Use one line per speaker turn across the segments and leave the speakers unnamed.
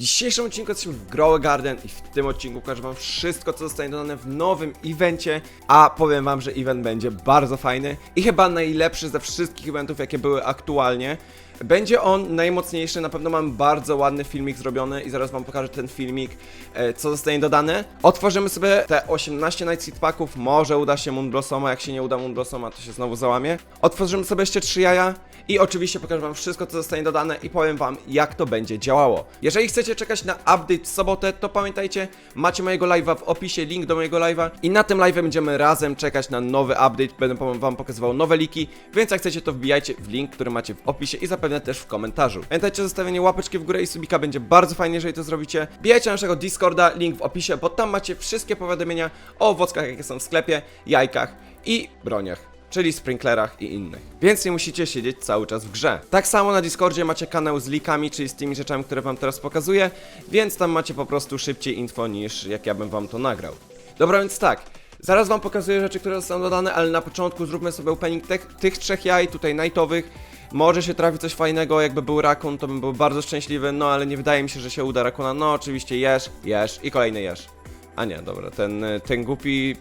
W dzisiejszym odcinku jesteśmy w Grow Garden i w tym odcinku pokażę wam wszystko, co zostanie dodane w nowym evencie, a powiem wam, że event będzie bardzo fajny i chyba najlepszy ze wszystkich eventów, jakie były aktualnie. Będzie on najmocniejszy, na pewno mam bardzo ładny filmik zrobiony i zaraz wam pokażę ten filmik, e, co zostanie dodane. Otworzymy sobie te 18 Night Seed Packów, może uda się Moonblossoma, jak się nie uda Moonblossoma, to się znowu załamie. Otworzymy sobie jeszcze 3 jaja i oczywiście pokażę wam wszystko, co zostanie dodane i powiem wam, jak to będzie działało. Jeżeli chcecie czekać na update w sobotę, to pamiętajcie, macie mojego live'a w opisie, link do mojego live'a i na tym live będziemy razem czekać na nowy update, będę wam pokazywał nowe liki, więc jak chcecie, to wbijajcie w link, który macie w opisie i zapewne też w komentarzu. Pamiętajcie, zostawienie łapeczki w górę i subika będzie bardzo fajnie, jeżeli to zrobicie. Bijajcie na naszego Discorda, link w opisie, bo tam macie wszystkie powiadomienia o owockach, jakie są w sklepie, jajkach i broniach czyli sprinklerach i innych. Więc nie musicie siedzieć cały czas w grze. Tak samo na Discordzie macie kanał z leakami, czyli z tymi rzeczami, które wam teraz pokazuję, więc tam macie po prostu szybciej info niż jak ja bym wam to nagrał. Dobra, więc tak. Zaraz wam pokazuję rzeczy, które zostaną dodane, ale na początku zróbmy sobie opening tych trzech jaj, tutaj nightowych. Może się trafi coś fajnego, jakby był rakun, to bym był bardzo szczęśliwy, no ale nie wydaje mi się, że się uda rakuna. No oczywiście jesz, jesz i kolejny jesz. A nie, dobra, ten, ten głupi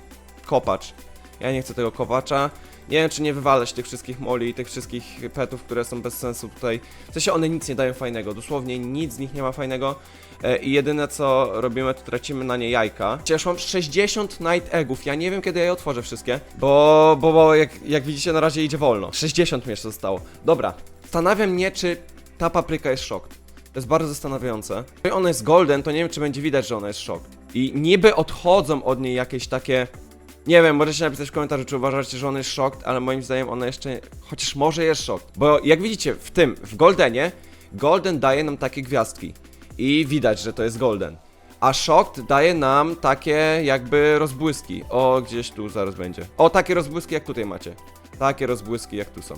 kopacz. Ja nie chcę tego kopacza. Nie wiem, czy nie wywalać tych wszystkich moli i tych wszystkich petów, które są bez sensu tutaj. W sensie one nic nie dają fajnego, dosłownie nic z nich nie ma fajnego. E, I jedyne co robimy, to tracimy na nie jajka. Przecież mam 60 night eggów, ja nie wiem kiedy ja je otworzę wszystkie, bo, bo, bo jak, jak widzicie na razie idzie wolno. 60 mi jeszcze zostało. Dobra, zastanawiam mnie, czy ta papryka jest shocked. To jest bardzo zastanawiające. Jeżeli ona jest golden, to nie wiem, czy będzie widać, że ona jest shocked. I niby odchodzą od niej jakieś takie nie wiem, możecie napisać w komentarzu, czy uważacie, że on jest shocked, ale moim zdaniem ona jeszcze, chociaż może jest shocked. Bo jak widzicie, w tym, w Goldenie, Golden daje nam takie gwiazdki. I widać, że to jest Golden. A Shocked daje nam takie jakby rozbłyski. O, gdzieś tu zaraz będzie. O, takie rozbłyski jak tutaj macie. Takie rozbłyski jak tu są.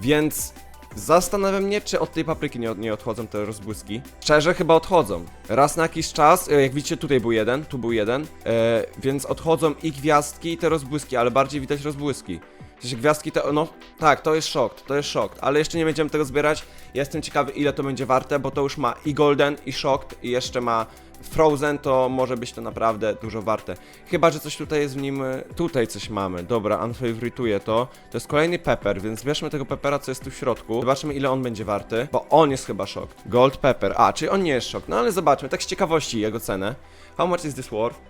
Więc Zastanawiam mnie, czy od tej papryki nie, nie odchodzą te rozbłyski. Szczerze, chyba odchodzą. Raz na jakiś czas, e, jak widzicie, tutaj był jeden, tu był jeden, e, więc odchodzą i gwiazdki, i te rozbłyski, ale bardziej widać rozbłyski. W sensie gwiazdki to, no tak, to jest shocked, to jest shocked, ale jeszcze nie będziemy tego zbierać. Jestem ciekawy, ile to będzie warte, bo to już ma i golden, i shocked, i jeszcze ma Frozen to może być to naprawdę dużo warte. Chyba, że coś tutaj jest w nim. Tutaj coś mamy. Dobra, unfavorituję to. To jest kolejny pepper, więc bierzmy tego peppera, co jest tu w środku. Zobaczmy, ile on będzie warty. Bo on jest chyba shocked. Gold pepper. A, czyli on nie jest shocked. No ale zobaczmy, tak z ciekawości jego cenę. How much is this worth?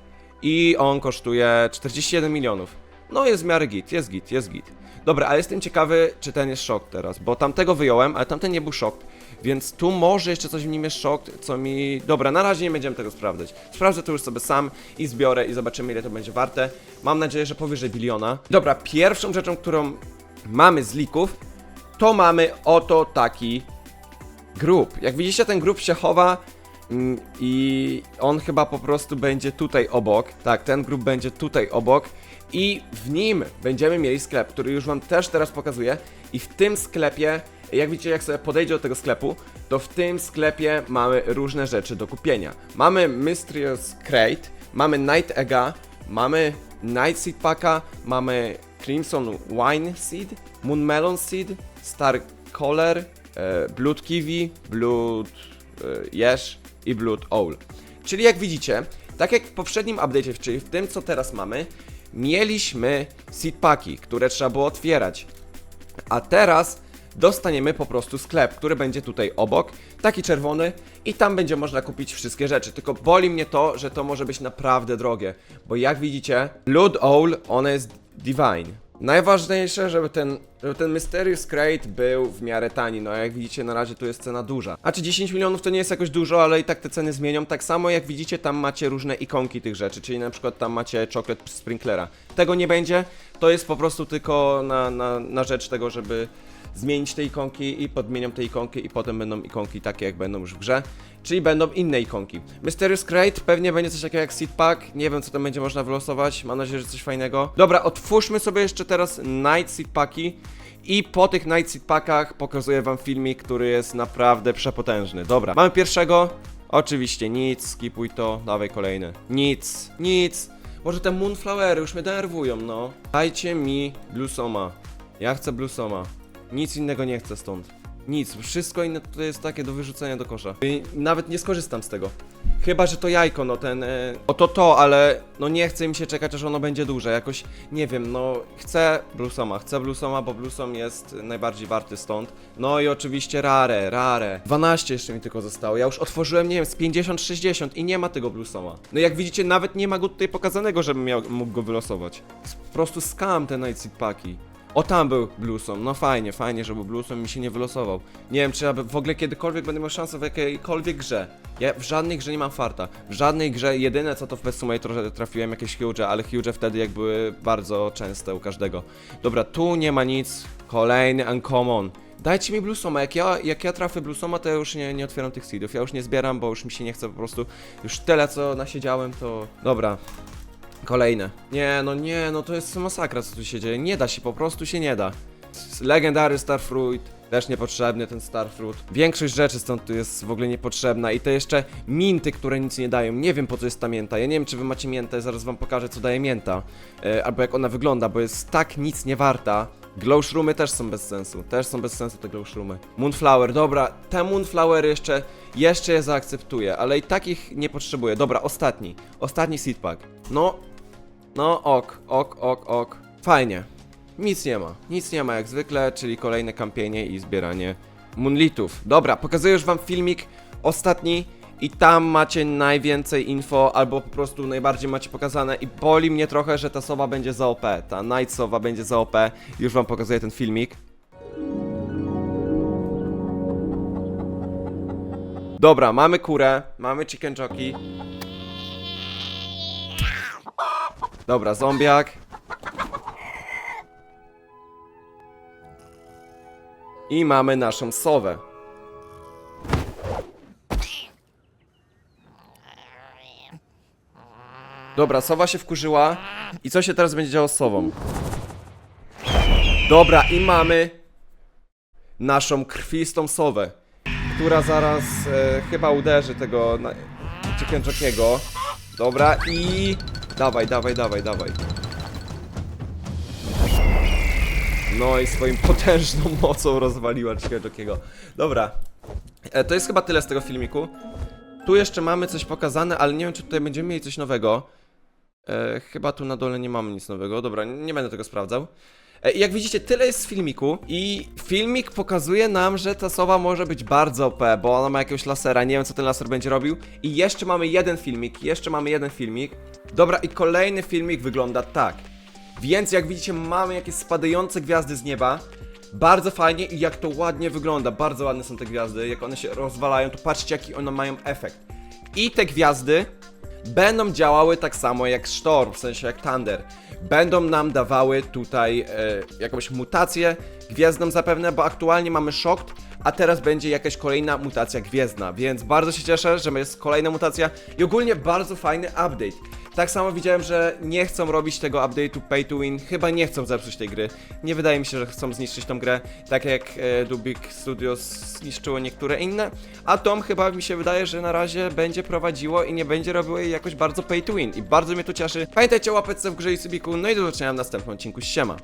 I on kosztuje 41 milionów. No jest w miarę git, jest git, jest git. Dobra, ale jestem ciekawy, czy ten jest shocked teraz, bo tamtego wyjąłem, ale tamten nie był shocked. Więc tu może jeszcze coś w nim jest shocked, co mi... Dobra, na razie nie będziemy tego sprawdzać. Sprawdzę to już sobie sam i zbiorę i zobaczymy ile to będzie warte. Mam nadzieję, że powyżej biliona. Dobra, pierwszą rzeczą, którą mamy z lików, to mamy oto taki grup. Jak widzicie, ten grup się chowa i on chyba po prostu będzie tutaj obok. Tak, ten grup będzie tutaj obok i w nim będziemy mieli sklep, który już wam też teraz pokazuję. I w tym sklepie, jak widzicie, jak sobie podejdzie do tego sklepu, to w tym sklepie mamy różne rzeczy do kupienia. Mamy Mysterious Crate, mamy Night Egga, mamy Night Seed Packa, mamy Crimson Wine Seed, Moon Melon Seed, Star Color, e, Blood Kiwi, Blood e, i Blood Owl. Czyli jak widzicie, tak jak w poprzednim update'cie, czyli w tym co teraz mamy, mieliśmy seed packi, które trzeba było otwierać. A teraz dostaniemy po prostu sklep, który będzie tutaj obok, taki czerwony i tam będzie można kupić wszystkie rzeczy. Tylko boli mnie to, że to może być naprawdę drogie, bo jak widzicie, Blood Owl, one jest divine. Najważniejsze, żeby ten, żeby ten Mysterious Crate był w miarę tani, no a jak widzicie na razie tu jest cena duża. A czy 10 milionów to nie jest jakoś dużo, ale i tak te ceny zmienią. Tak samo jak widzicie tam macie różne ikonki tych rzeczy, czyli na przykład tam macie czoklet sprinklera. Tego nie będzie, to jest po prostu tylko na, na, na rzecz tego, żeby zmienić te ikonki i podmienią te ikonki i potem będą ikonki takie jak będą już w grze, czyli będą inne ikonki. Mysterious Crate pewnie będzie coś takiego jak Seed Pack, nie wiem co tam będzie można wylosować, mam nadzieję, że coś fajnego. Dobra, otwórzmy sobie jeszcze teraz Night Seed Packi i po tych Night Seed Packach pokazuję wam filmik, który jest naprawdę przepotężny. Dobra, mamy pierwszego, oczywiście nic, skipuj to, dawaj kolejny. Nic, nic. Może te Moonflowery już mnie denerwują, no. Dajcie mi Bluesoma. Ja chcę Bluesoma. Nic innego nie chcę stąd. Nic, wszystko inne to jest takie do wyrzucenia do kosza. I nawet nie skorzystam z tego. Chyba, że to jajko, no ten... E... O to to, ale no nie chcę mi się czekać, aż ono będzie duże. Jakoś, nie wiem, no chcę Bluesoma, chcę Bluesoma, bo Bluesom jest najbardziej warty stąd. No i oczywiście rare, rare. 12 jeszcze mi tylko zostało. Ja już otworzyłem, nie wiem, z 50-60 i nie ma tego Bluesoma. No jak widzicie, nawet nie ma go tutaj pokazanego, żebym miał, mógł go wylosować. Po prostu skam te Night Seed Paki. O, tam był Bluesom. No fajnie, fajnie, że był Bluesom mi się nie wylosował. Nie wiem, czy ja w ogóle kiedykolwiek będę miał szansę w jakiejkolwiek grze. Ja w żadnej grze nie mam farta. W żadnej grze jedyne co to w Best Simulator trafiłem jakieś huge, ale huge wtedy jak były bardzo częste u każdego. Dobra, tu nie ma nic. Kolejny uncommon. Dajcie mi Bluesoma, jak ja, jak ja trafię Bluesoma, to ja już nie, nie otwieram tych seedów. Ja już nie zbieram, bo już mi się nie chce po prostu. Już tyle co nasiedziałem, to. Dobra, Kolejne. Nie, no nie, no to jest masakra, co tu się dzieje. Nie da się, po prostu się nie da. Legendary Starfruit, też niepotrzebny ten Starfruit. Większość rzeczy stąd tu jest w ogóle niepotrzebna i te jeszcze minty, które nic nie dają. Nie wiem po co jest ta mięta. Ja nie wiem czy wy macie miętę, zaraz wam pokażę co daje mięta. E, albo jak ona wygląda, bo jest tak nic nie warta. Glowshroomy też są bez sensu. Też są bez sensu te glowshroomy. Moonflower, dobra, te Moonflowery jeszcze, jeszcze je zaakceptuję, ale i takich nie potrzebuję. Dobra, ostatni. Ostatni seedpack. No, no ok, ok, ok, ok. Fajnie. Nic nie ma. Nic nie ma jak zwykle, czyli kolejne kampienie i zbieranie moonlitów. Dobra, pokazuję już wam filmik ostatni i tam macie najwięcej info, albo po prostu najbardziej macie pokazane i boli mnie trochę, że ta sowa będzie za OP. Ta Night Sowa będzie za OP. Już wam pokazuję ten filmik. Dobra, mamy kurę, mamy chicken jockey. Dobra, zombiak. I mamy naszą sowę. Dobra, sowa się wkurzyła. I co się teraz będzie działo z sową? Dobra, i mamy naszą krwistą sowę, która zaraz e, chyba uderzy tego na... Chicken. Dobra, i... Dawaj, dawaj, dawaj, dawaj. No i swoim potężną mocą rozwaliła Chicken Jockiego. Dobra, e, to jest chyba tyle z tego filmiku. Tu jeszcze mamy coś pokazane, ale nie wiem, czy tutaj będziemy mieli coś nowego. E, chyba tu na dole nie mamy nic nowego. Dobra, nie będę tego sprawdzał. E, jak widzicie, tyle jest z filmiku i filmik pokazuje nam, że ta sowa może być bardzo OP, bo ona ma jakiegoś lasera, nie wiem co ten laser będzie robił. I jeszcze mamy jeden filmik, jeszcze mamy jeden filmik. Dobra, i kolejny filmik wygląda tak. Więc jak widzicie, mamy jakieś spadające gwiazdy z nieba. Bardzo fajnie i jak to ładnie wygląda, bardzo ładne są te gwiazdy, jak one się rozwalają, to patrzcie jaki one mają efekt. I te gwiazdy będą działały tak samo jak Storm, w sensie jak Thunder. Będą nam dawały tutaj e, jakąś mutację gwiezdną zapewne, bo aktualnie mamy Shocked, a teraz będzie jakaś kolejna mutacja gwiezdna, więc bardzo się cieszę, że jest kolejna mutacja i ogólnie bardzo fajny update. Tak samo widziałem, że nie chcą robić tego update'u pay to win, chyba nie chcą zepsuć tej gry. Nie wydaje mi się, że chcą zniszczyć tą grę, tak jak e, Dubik Studios zniszczyło niektóre inne, a Tom chyba mi się wydaje, że na razie będzie prowadziło i nie będzie robiło jej jakoś bardzo pay to win i bardzo mnie to cieszy. Pamiętajcie o łapeczce w grze i subiku, no i do zobaczenia w następnym odcinku, siema!